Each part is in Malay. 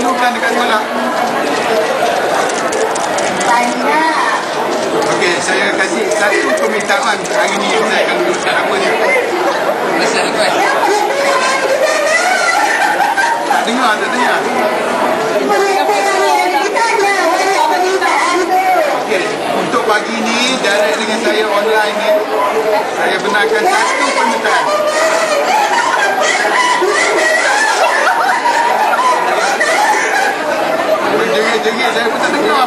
perlukan dekat sekolah? Banyak. Okey, saya kasih satu permintaan hari ni yang saya akan luruskan apa dia. Masa lepas. Tak dengar, tak dengar. Untuk pagi ni direct dengan saya online ni, saya benarkan satu permintaan. Jerit-jerit saya pun tak dengar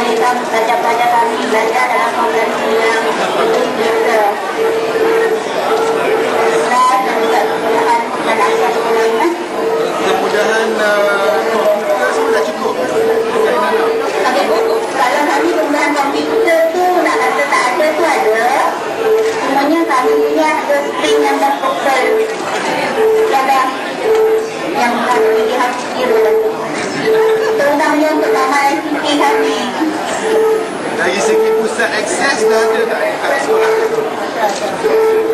untuk membolehkan pelajar-pelajar kami belajar dalam yang biasa. Kemudahan uh, komputer semua dah cukup. Kalau kami penggunaan komputer tu nak kata tak ada tu ada. Semuanya kami punya ada screen yang dah total. Pusat akses dah ada tak kat sekolah?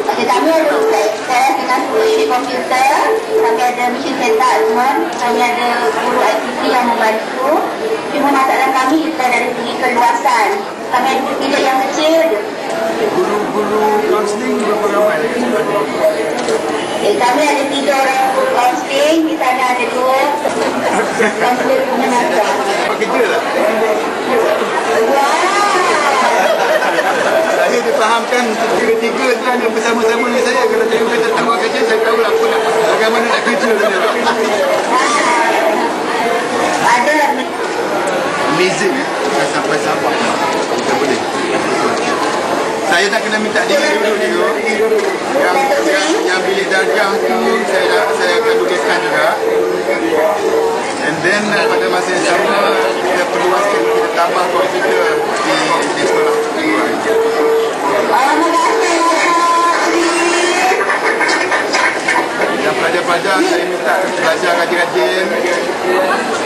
Okey, kami ada akses dengan guru di komputer. Kami ada mission center semua. Kami ada guru ICT yang membantu. Cuma masalah kami kita dari segi keluasan. Kami ada bilik yang kecil. Guru-guru kaunseling berapa ramai dekat sekolah? Eh, kami ada tiga orang guru counseling. Di sana ada dua. Counseling pengajar. Apa kerja macam mana nak kerja dia. ada Amazing eh. sampai sabar tak boleh. Saya tak kena minta dia dulu ni yang, yang, yang bilik dagang tu saya dah, saya akan tuliskan juga. And then eh, pada masa yang sama kita perluaskan kita tambah kalau belajar saya minta belajar rajin-rajin